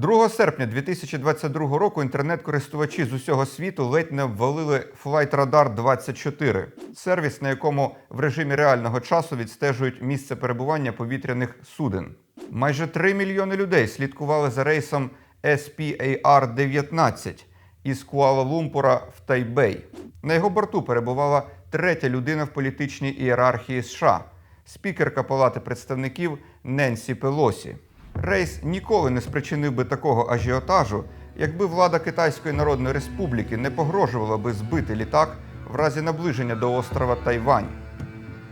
2 серпня 2022 року інтернет-користувачі з усього світу ледь не обвалили Flight Radar 24 – сервіс, на якому в режимі реального часу відстежують місце перебування повітряних суден. Майже 3 мільйони людей слідкували за рейсом SPAR-19 із Куала-Лумпура в Тайбей. На його борту перебувала третя людина в політичній ієрархії США спікерка Палати представників Ненсі Пелосі. Рейс ніколи не спричинив би такого ажіотажу, якби влада Китайської Народної Республіки не погрожувала би збити літак в разі наближення до острова Тайвань.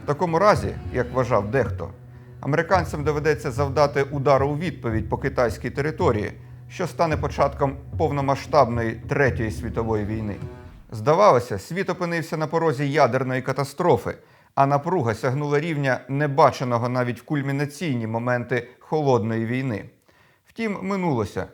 В такому разі, як вважав дехто, американцям доведеться завдати удару у відповідь по китайській території, що стане початком повномасштабної третьої світової війни. Здавалося, світ опинився на порозі ядерної катастрофи, а напруга сягнула рівня небаченого навіть в кульмінаційні моменти холодної війни. Втім, минулося.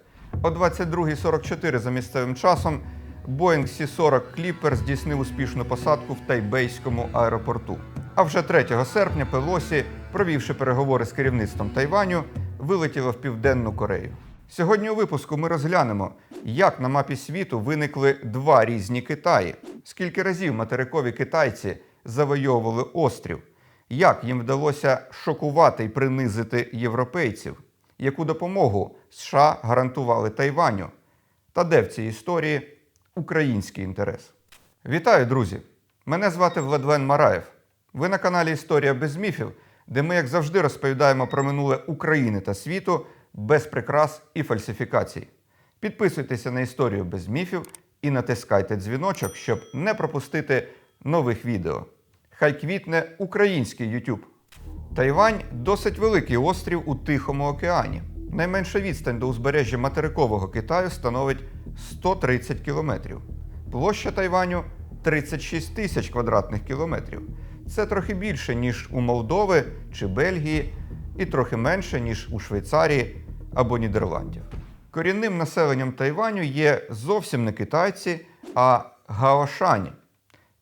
О 22.44 за місцевим часом Boeing C-40 Clipper здійснив успішну посадку в Тайбейському аеропорту. А вже 3 серпня Пелосі, провівши переговори з керівництвом Тайваню, вилетіла в Південну Корею. Сьогодні у випуску ми розглянемо, як на мапі світу виникли два різні Китаї, скільки разів материкові китайці завойовували острів, як їм вдалося шокувати і принизити європейців, яку допомогу США гарантували Тайваню, та де в цій історії український інтерес. Вітаю, друзі! Мене звати Владлен Мараєв. Ви на каналі Історія без міфів, де ми, як завжди, розповідаємо про минуле України та світу без прикрас і фальсифікацій. Підписуйтеся на історію без міфів і натискайте дзвіночок, щоб не пропустити нових відео. Хай квітне український YouTube. Тайвань досить великий острів у Тихому океані. Найменша відстань до узбережжя материкового Китаю становить 130 кілометрів. Площа Тайваню 36 тисяч квадратних кілометрів. Це трохи більше, ніж у Молдови чи Бельгії, і трохи менше, ніж у Швейцарії або Нідерландів. Корінним населенням Тайваню є зовсім не китайці, а гаошані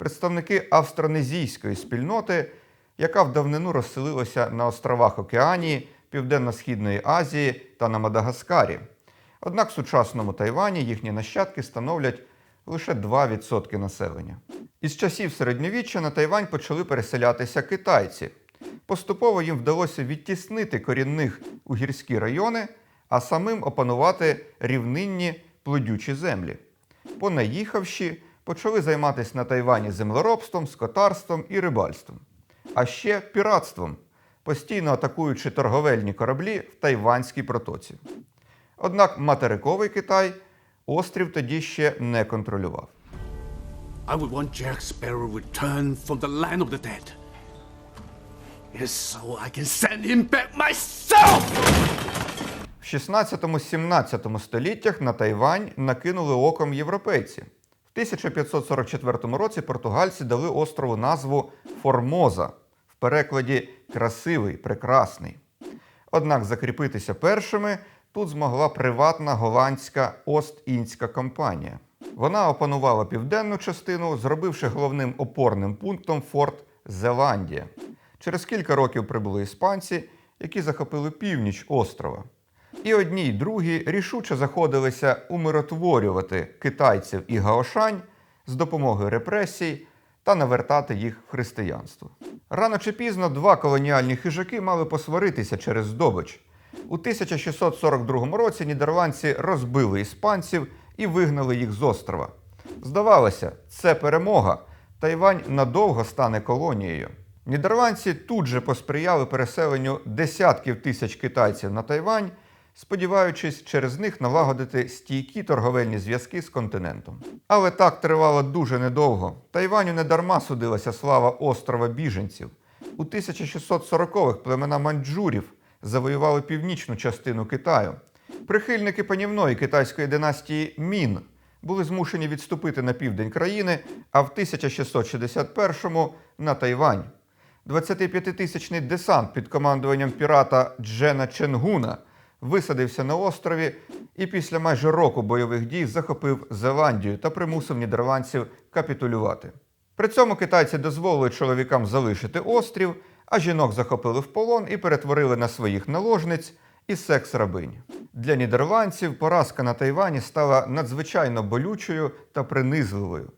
представники австронезійської спільноти, яка в давнину розселилася на островах Океанії, Південно-Східної Азії та на Мадагаскарі. Однак в сучасному Тайвані їхні нащадки становлять лише 2% населення. Із часів середньовіччя на Тайвань почали переселятися китайці. Поступово їм вдалося відтіснити корінних у гірські райони, а самим опанувати рівнинні плодючі землі. Понаїхавши, почали займатися на Тайвані землеробством, скотарством і рибальством, а ще піратством, постійно атакуючи торговельні кораблі в Тайванській протоці. Однак материковий Китай острів тоді ще не контролював. I would want Jack Sparrow returned from the land of the dead. Yes, so I can send him back myself! В 16-17 століттях на Тайвань накинули оком європейці. В 1544 році португальці дали острову назву Формоза, в перекладі красивий, прекрасний. Однак закріпитися першими тут змогла приватна голландська Ост-Індська компанія. Вона опанувала південну частину, зробивши головним опорним пунктом форт Зеландія. Через кілька років прибули іспанці, які захопили північ острова. І одні, й другі рішуче заходилися умиротворювати китайців і гаошань з допомогою репресій та навертати їх в християнство. Рано чи пізно два колоніальні хижаки мали посваритися через здобич. У 1642 році нідерландці розбили іспанців і вигнали їх з острова. Здавалося, це перемога. Тайвань надовго стане колонією. Нідерландці тут же посприяли переселенню десятків тисяч китайців на Тайвань, сподіваючись через них налагодити стійкі торговельні зв'язки з континентом. Але так тривало дуже недовго. Тайваню недарма судилася слава острова біженців. У 1640-х племена маньчжурів завоювали північну частину Китаю. Прихильники панівної китайської династії Мін були змушені відступити на південь країни, а в 1661-му на Тайвань. 25-тисячний десант під командуванням пірата Джена Ченгуна висадився на острові і після майже року бойових дій захопив Зеландію та примусив нідерландців капітулювати. При цьому китайці дозволили чоловікам залишити острів, а жінок захопили в полон і перетворили на своїх наложниць і секс-рабинь. Для нідерландців поразка на Тайвані стала надзвичайно болючою та принизливою.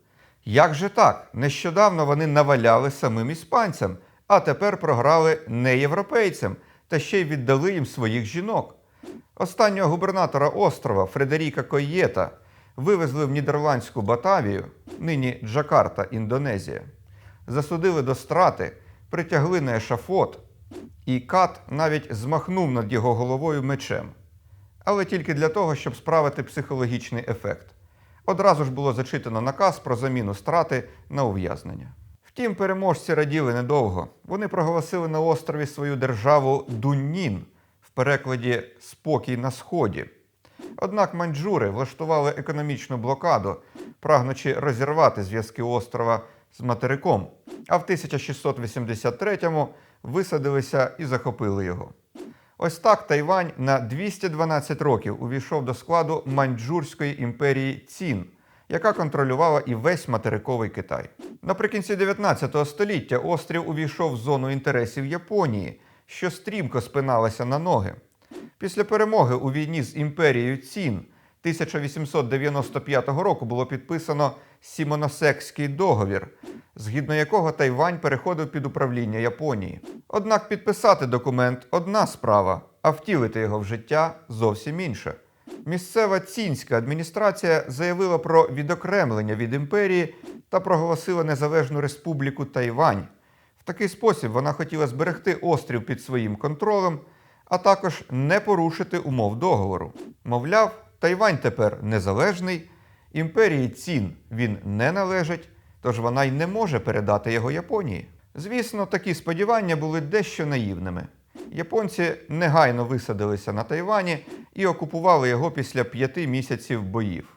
Як же так? Нещодавно вони наваляли самим іспанцям, а тепер програли не європейцям та ще й віддали їм своїх жінок. Останнього губернатора острова Фредеріка Койєта вивезли в нідерландську Батавію, нині Джакарта, Індонезія. Засудили до страти, притягли на ешафот, і кат навіть змахнув над його головою мечем. Але тільки для того, щоб справити психологічний ефект. Одразу ж було зачитано наказ про заміну страти на ув'язнення. Втім, переможці раділи недовго. Вони проголосили на острові свою державу Дуннін, перекладі Спокій на Сході. Однак маньчжури влаштували економічну блокаду, прагнучи розірвати зв'язки острова з материком, а в 1683-му висадилися і захопили його. Ось так Тайвань на 212 років увійшов до складу маньчжурської імперії Цін, яка контролювала і весь материковий Китай. Наприкінці 19 століття острів увійшов в зону інтересів Японії, що стрімко спиналася на ноги. Після перемоги у війні з імперією Цін 1895 року було підписано Сімоносекський договір, згідно якого Тайвань переходив під управління Японії. Однак підписати документ одна справа, а втілити його в життя зовсім інша. Місцева цінська адміністрація заявила про відокремлення від імперії та проголосила незалежну республіку Тайвань. Такий спосіб вона хотіла зберегти острів під своїм контролем, а також не порушити умов договору. Мовляв, Тайвань тепер незалежний, імперії цін він не належить, тож вона й не може передати його Японії. Звісно, такі сподівання були дещо наївними. Японці негайно висадилися на Тайвані і окупували його після п'яти місяців боїв.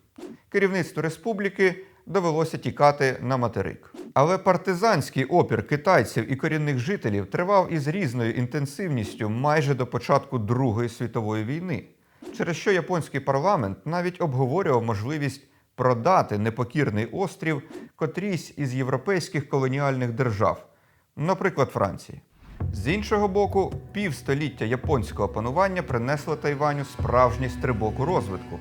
Керівництву республіки довелося тікати на материк. Але партизанський опір китайців і корінних жителів тривав із різною інтенсивністю майже до початку Другої світової війни, через що японський парламент навіть обговорював можливість продати непокірний острів котрійсь із європейських колоніальних держав, наприклад, Франції. З іншого боку, півстоліття японського панування принесло Тайваню справжній стрибок у розвитку.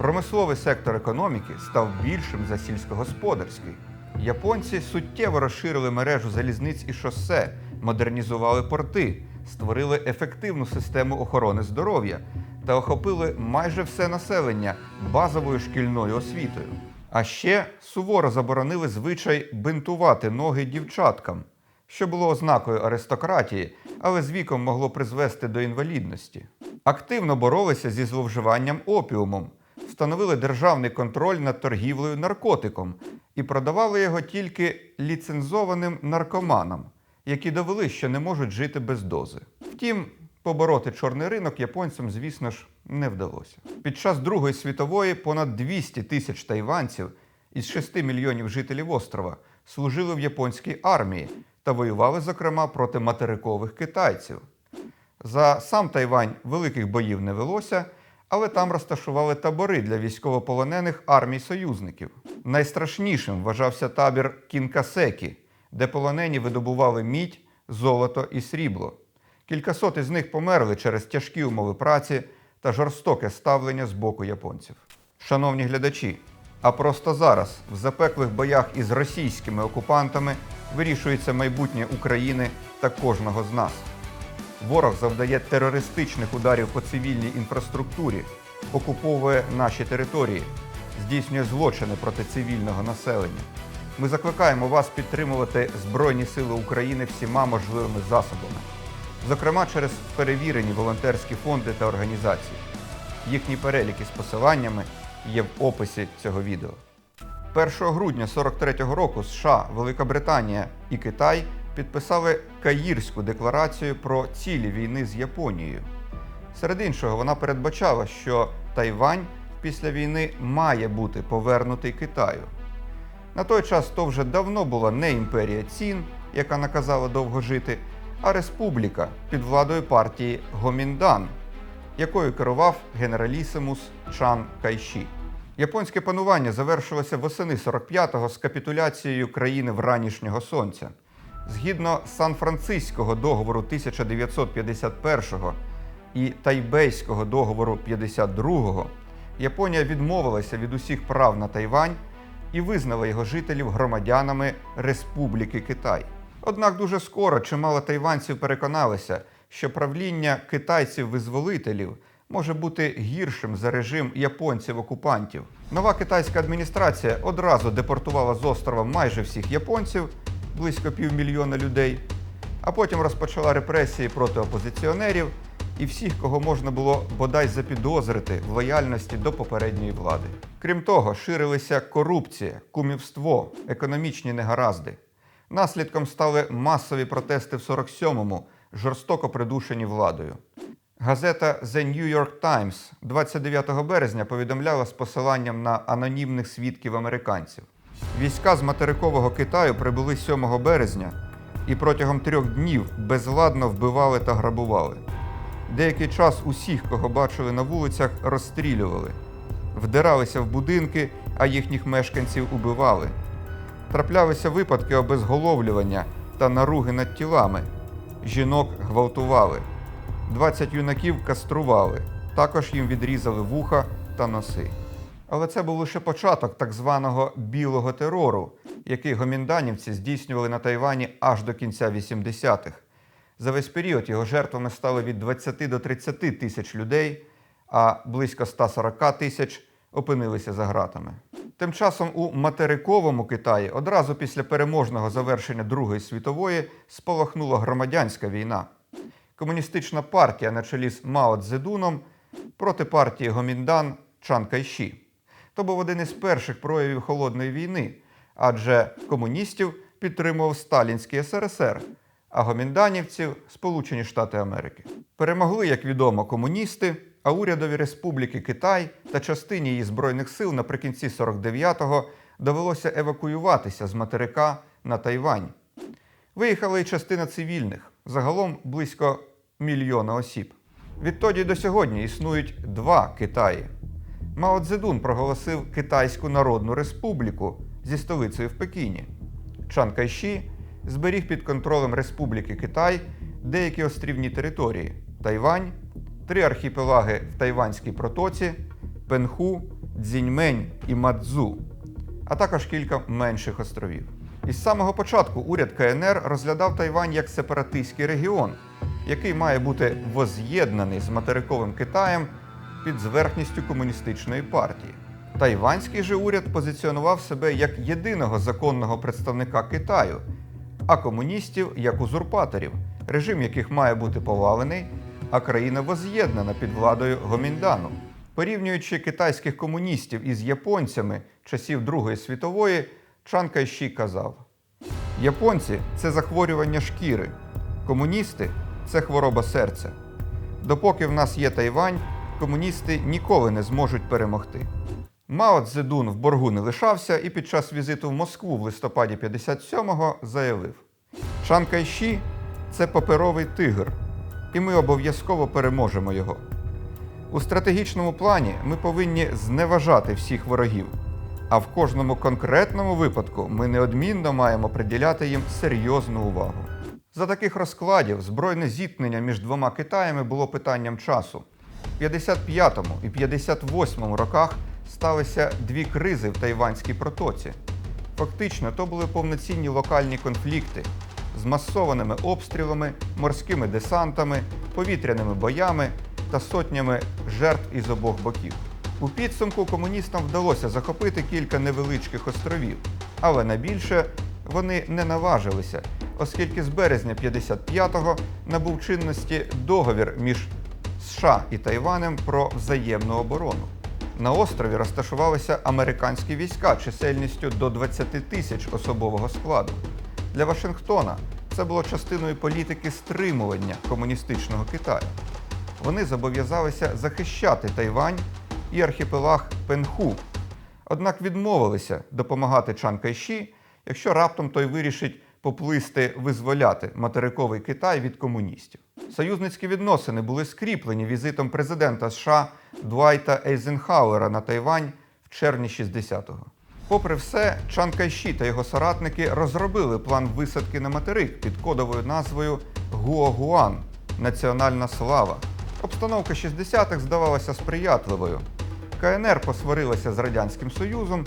Промисловий сектор економіки став більшим за сільськогосподарський. Японці суттєво розширили мережу залізниць і шосе, модернізували порти, створили ефективну систему охорони здоров'я та охопили майже все населення базовою шкільною освітою. А ще суворо заборонили звичай бинтувати ноги дівчаткам, що було ознакою аристократії, але з віком могло призвести до інвалідності. Активно боролися зі зловживанням опіумом, встановили державний контроль над торгівлею наркотиком і продавали його тільки ліцензованим наркоманам, які довели, що не можуть жити без дози. Втім, побороти чорний ринок японцям, звісно ж, не вдалося. Під час Другої світової понад 200 тисяч тайванців із 6 мільйонів жителів острова служили в японській армії та воювали, зокрема, проти материкових китайців. За сам Тайвань великих боїв не велося, але там розташували табори для військовополонених армій союзників. Найстрашнішим вважався табір Кінкасекі, де полонені видобували мідь, золото і срібло. Кількасот із них померли через тяжкі умови праці та жорстоке ставлення з боку японців. Шановні глядачі, а просто зараз, в запеклих боях із російськими окупантами, вирішується майбутнє України та кожного з нас. Ворог завдає терористичних ударів по цивільній інфраструктурі, окуповує наші території, здійснює злочини проти цивільного населення. Ми закликаємо вас підтримувати Збройні Сили України всіма можливими засобами, зокрема через перевірені волонтерські фонди та організації. Їхні переліки з посиланнями є в описі цього відео. 1 грудня 43-го року США, Велика Британія і Китай підписали Каїрську декларацію про цілі війни з Японією. Серед іншого, вона передбачала, що Тайвань після війни має бути повернутий Китаю. На той час то вже давно була не імперія Цін, яка наказала довго жити, а республіка під владою партії Гоміндан, якою керував генералісимус Чан Кайші. Японське панування завершилося восени 45-го з капітуляцією країни вранішнього сонця. Згідно Сан-Франциського договору 1951-го, і Тайбейського договору 52-го Японія відмовилася від усіх прав на Тайвань і визнала його жителів громадянами Республіки Китай. Однак дуже скоро чимало тайванців переконалися, що правління китайців-визволителів може бути гіршим за режим японців-окупантів. Нова китайська адміністрація одразу депортувала з острова майже всіх японців, близько півмільйона людей, а потім розпочала репресії проти опозиціонерів і всіх, кого можна було бодай запідозрити в лояльності до попередньої влади. Крім того, ширилися корупція, кумівство, економічні негаразди. Наслідком стали масові протести в 47-му, жорстоко придушені владою. Газета The New York Times 29 березня повідомляла з посиланням на анонімних свідків американців. Війська з материкового Китаю прибули 7 березня і протягом трьох днів безладно вбивали та грабували. Деякий час усіх, кого бачили на вулицях, розстрілювали, вдиралися в будинки, а їхніх мешканців убивали. Траплялися випадки обезголовлювання та наруги над тілами. Жінок гвалтували. 20 юнаків кастрували. Також їм відрізали вуха та носи. Але це був лише початок так званого білого терору, який гомінданівці здійснювали на Тайвані аж до кінця 80-х. За весь період його жертвами стали від 20 до 30 тисяч людей, а близько 140 тисяч опинилися за ґратами. Тим часом у материковому Китаї одразу після переможного завершення Другої світової спалахнула громадянська війна. Комуністична партія на чолі з Мао Цзедуном проти партії Гоміндан Чан Кайші. То був один із перших проявів холодної війни, адже комуністів підтримував Сталінський СРСР, а гомінданівців Сполучені Штати Америки. Перемогли, як відомо, комуністи, а урядові республіки Китай та частині її збройних сил наприкінці 49-го довелося евакуюватися з материка на Тайвань. Виїхала і частина цивільних, загалом близько мільйона осіб. Відтоді до сьогодні існують два Китаї. Мао Цзедун проголосив Китайську Народну Республіку зі столицею в Пекіні. Чан Кайші зберіг під контролем Республіки Китай деякі острівні території Тайвань, три архіпелаги в Тайванській протоці, Пенху, Цзіньмень і Мадзу, а також кілька менших островів. Із самого початку уряд КНР розглядав Тайвань як сепаратистський регіон, який має бути воз'єднаний з материковим Китаєм під зверхністю комуністичної партії. Тайванський же уряд позиціонував себе як єдиного законного представника Китаю, а комуністів як узурпаторів, режим яких має бути повалений, а країна воз'єднана під владою Гоміндану. Порівнюючи китайських комуністів із японцями часів Другої світової, Чан Кайші казав: Японці це захворювання шкіри, комуністи це хвороба серця. Допоки в нас є Тайвань, комуністи ніколи не зможуть перемогти. Мао Цзедун в боргу не лишався і під час візиту в Москву в листопаді 57-го заявив: Чан Кайші це паперовий тигр, і ми обов'язково переможемо його. У стратегічному плані ми повинні зневажати всіх ворогів, а в кожному конкретному випадку ми неодмінно маємо приділяти їм серйозну увагу. За таких розкладів збройне зіткнення між двома Китаями було питанням часу. В 55-му і 58-му роках сталися дві кризи в Тайванській протоці. Фактично, то були повноцінні локальні конфлікти з масованими обстрілами, морськими десантами, повітряними боями та сотнями жертв із обох боків. У підсумку комуністам вдалося захопити кілька невеличких островів, але на більше вони не наважилися, оскільки з березня 55-го набув чинності договір між США і Тайванем про взаємну оборону. На острові розташувалися американські війська чисельністю до 20 тисяч особового складу. Для Вашингтона це було частиною політики стримування комуністичного Китаю. Вони зобов'язалися захищати Тайвань і архіпелаг Пенху, однак відмовилися допомагати Чан Кайші, якщо раптом той вирішить поплисти визволяти материковий Китай від комуністів. Союзницькі відносини були скріплені візитом президента США Дуайта Ейзенхауера на Тайвань в червні 60-го. Попри все, Чан Кайші та його соратники розробили план висадки на материк під кодовою назвою Гуогуан Національна слава. Обстановка 60-х здавалася сприятливою. КНР посварилася з Радянським Союзом,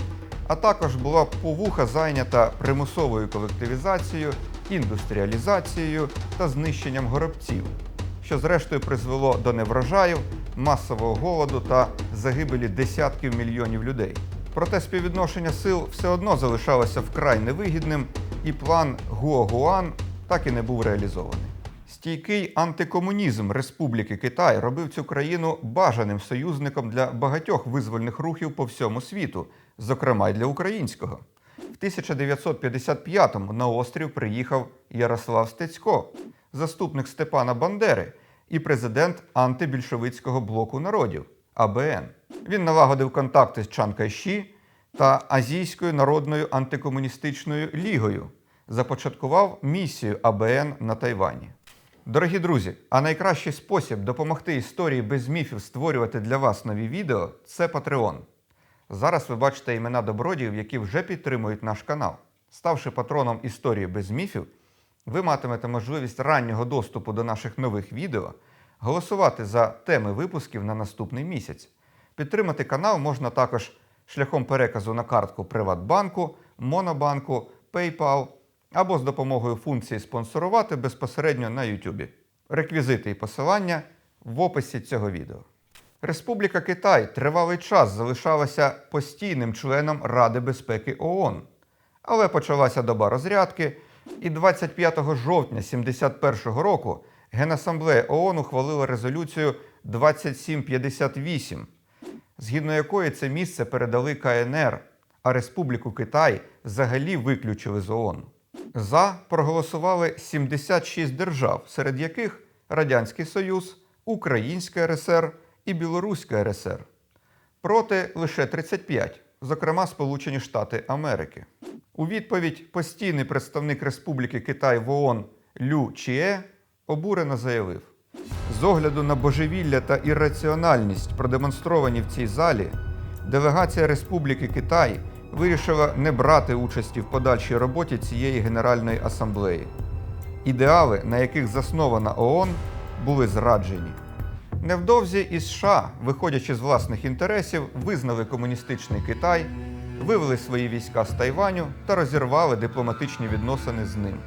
а також була повуха зайнята примусовою колективізацією, індустріалізацією та знищенням горобців, що зрештою призвело до неврожаїв, масового голоду та загибелі десятків мільйонів людей. Проте співвідношення сил все одно залишалося вкрай невигідним, і план Гуогуан так і не був реалізований. Стійкий антикомунізм Республіки Китай робив цю країну бажаним союзником для багатьох визвольних рухів по всьому світу, зокрема й для українського. В 1955-му на острів приїхав Ярослав Стецько, заступник Степана Бандери і президент антибільшовицького блоку народів АБН. Він налагодив контакти з Чан Кайші та Азійською народною антикомуністичною лігою, започаткував місію АБН на Тайвані. Дорогі друзі, а найкращий спосіб допомогти історії без міфів створювати для вас нові відео це Patreon. Зараз ви бачите імена добродіїв, які вже підтримують наш канал. Ставши патроном історії без міфів, ви матимете можливість раннього доступу до наших нових відео, голосувати за теми випусків на наступний місяць. Підтримати канал можна також шляхом переказу на картку Приватбанку, Монобанку, PayPal або з допомогою функції спонсорувати безпосередньо на YouTube. Реквізити і посилання в описі цього відео. Республіка Китай тривалий час залишалася постійним членом Ради безпеки ООН. Але почалася доба розрядки, і 25 жовтня 1971 року Генасамблея ООН ухвалила резолюцію 2758, згідно якої це місце передали КНР, а Республіку Китай взагалі виключили з ООН. За проголосували 76 держав, серед яких Радянський Союз, Українська РСР і Білоруська РСР. Проти лише 35, зокрема Сполучені Штати Америки. У відповідь постійний представник Республіки Китай в ООН Лю Чіе обурено заявив: з огляду на божевілля та ірраціональність, продемонстровані в цій залі, делегація Республіки Китай вирішила не брати участі в подальшій роботі цієї Генеральної асамблеї. Ідеали, на яких заснована ООН, були зраджені. Невдовзі із США, виходячи з власних інтересів, визнали комуністичний Китай, вивели свої війська з Тайваню та розірвали дипломатичні відносини з ним.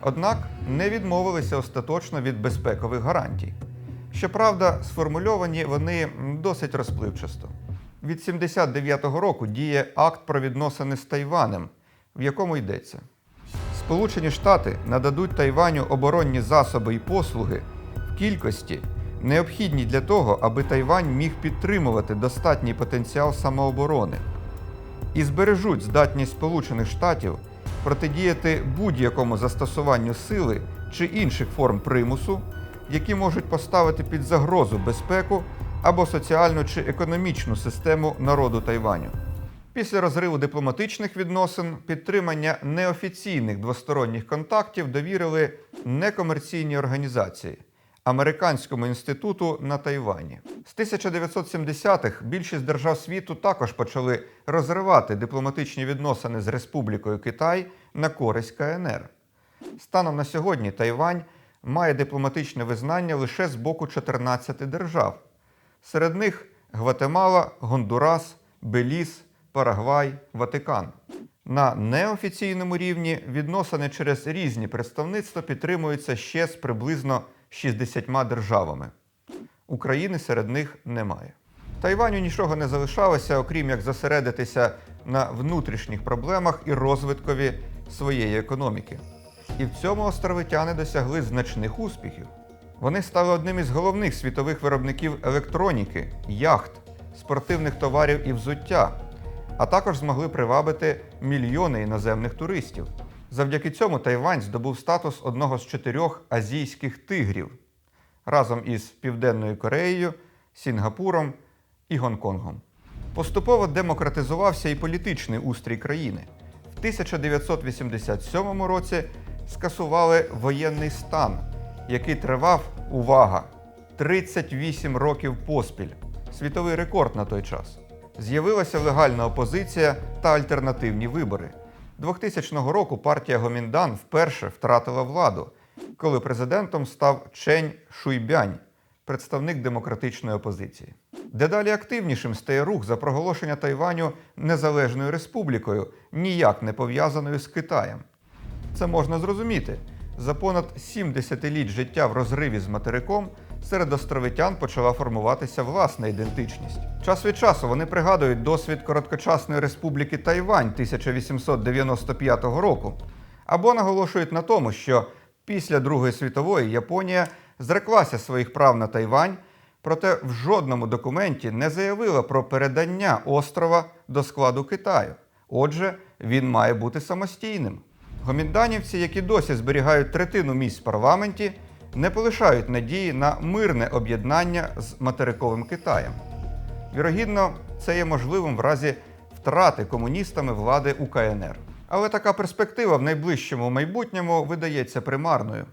Однак не відмовилися остаточно від безпекових гарантій. Щоправда, сформульовані вони досить розпливчасто. Від 79-го року діє акт про відносини з Тайванем, в якому йдеться. Сполучені Штати нададуть Тайваню оборонні засоби і послуги в кількості, необхідні для того, аби Тайвань міг підтримувати достатній потенціал самооборони, і збережуть здатність Сполучених Штатів протидіяти будь-якому застосуванню сили чи інших форм примусу, які можуть поставити під загрозу безпеку або соціальну чи економічну систему народу Тайваню. Після розриву дипломатичних відносин підтримання неофіційних двосторонніх контактів довірили некомерційній організації Американському інституту на Тайвані. З 1970-х більшість держав світу також почали розривати дипломатичні відносини з Республікою Китай на користь КНР. Станом на сьогодні Тайвань має дипломатичне визнання лише з боку 14 держав. Серед них Гватемала, Гондурас, Беліз, Парагвай, Ватикан. На неофіційному рівні відносини через різні представництва підтримуються ще з приблизно 60 державами. України серед них немає. Тайваню нічого не залишалося, окрім як зосередитися на внутрішніх проблемах і розвиткові своєї економіки. І в цьому островитяни досягли значних успіхів. Вони стали одним із головних світових виробників електроніки, яхт, спортивних товарів і взуття, а також змогли привабити мільйони іноземних туристів. Завдяки цьому Тайвань здобув статус одного з чотирьох азійських тигрів разом із Південною Кореєю, Сінгапуром і Гонконгом. Поступово демократизувався і політичний устрій країни. В 1987 році скасували воєнний стан, який тривав, увага, 38 років поспіль. Світовий рекорд на той час. З'явилася легальна опозиція та альтернативні вибори. 2000 року партія Гоміндан вперше втратила владу, коли президентом став Чень Шуйбянь, представник демократичної опозиції. Дедалі активнішим стає рух за проголошення Тайваню незалежною республікою, ніяк не пов'язаною з Китаєм. Це можна зрозуміти. За понад сім десятиліть життя в розриві з материком серед островитян почала формуватися власна ідентичність. Час від часу вони пригадують досвід короткочасної республіки Тайвань 1895 року, або наголошують на тому, що після Другої світової Японія зреклася своїх прав на Тайвань, проте в жодному документі не заявила про передання острова до складу Китаю. Отже, він має бути самостійним. Гомінданівці, які досі зберігають третину місць в парламенті, не полишають надії на мирне об'єднання з материковим Китаєм. Вірогідно, це є можливим в разі втрати комуністами влади у КНР. Але така перспектива в найближчому майбутньому видається примарною.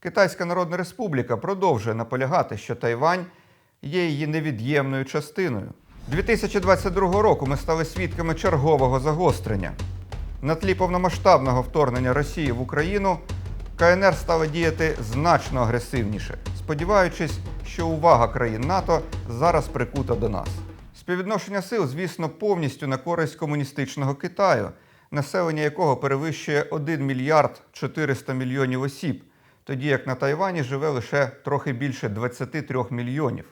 Китайська Народна Республіка продовжує наполягати, що Тайвань є її невід'ємною частиною. 2022 року ми стали свідками чергового загострення. На тлі повномасштабного вторгнення Росії в Україну КНР стала діяти значно агресивніше, сподіваючись, що увага країн НАТО зараз прикута до нас. Співвідношення сил, звісно, повністю на користь комуністичного Китаю, населення якого перевищує 1 мільярд 400 мільйонів осіб, тоді як на Тайвані живе лише трохи більше 23 мільйонів.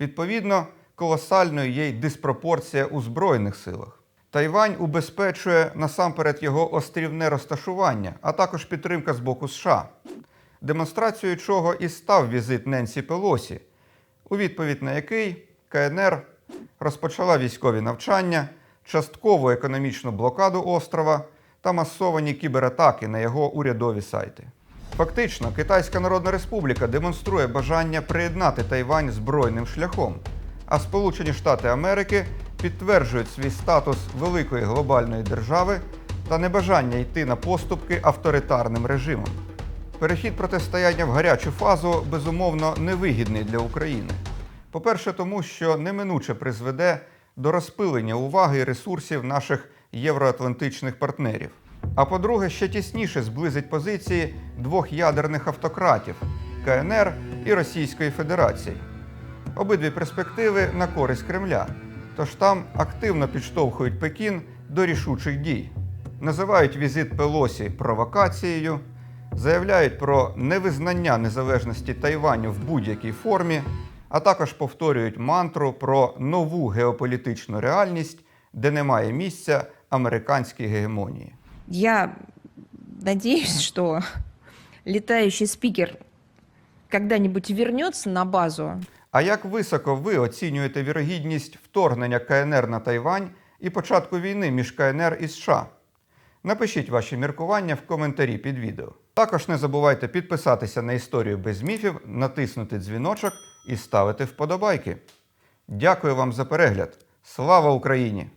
Відповідно, колосальною є й диспропорція у збройних силах. Тайвань убезпечує насамперед його острівне розташування, а також підтримка з боку США, демонстрацією чого і став візит Ненсі Пелосі, у відповідь на який КНР розпочала військові навчання, часткову економічну блокаду острова та масовані кібератаки на його урядові сайти. Фактично, Китайська Народна Республіка демонструє бажання приєднати Тайвань збройним шляхом, а Сполучені Штати Америки підтверджують свій статус великої глобальної держави та небажання йти на поступки авторитарним режимам. Перехід протистояння в гарячу фазу безумовно невигідний для України. По-перше, тому що неминуче призведе до розпилення уваги і ресурсів наших євроатлантичних партнерів. А по-друге, ще тісніше зблизить позиції двох ядерних автократів КНР і Російської Федерації. Обидві перспективи на користь Кремля, тож там активно підштовхують Пекін до рішучих дій. Називають візит Пелосі провокацією, заявляють про невизнання незалежності Тайваню в будь-якій формі, а також повторюють мантру про нову геополітичну реальність, де немає місця американській гегемонії. Я надеюсь, что летающий спикер когда-нибудь вернется на базу. А як високо ви оцінюєте вірогідність вторгнення КНР на Тайвань і початку війни між КНР і США? Напишіть ваші міркування в коментарі під відео. Також не забувайте підписатися на історію без міфів, натиснути дзвіночок і ставити вподобайки. Дякую вам за перегляд. Слава Україні!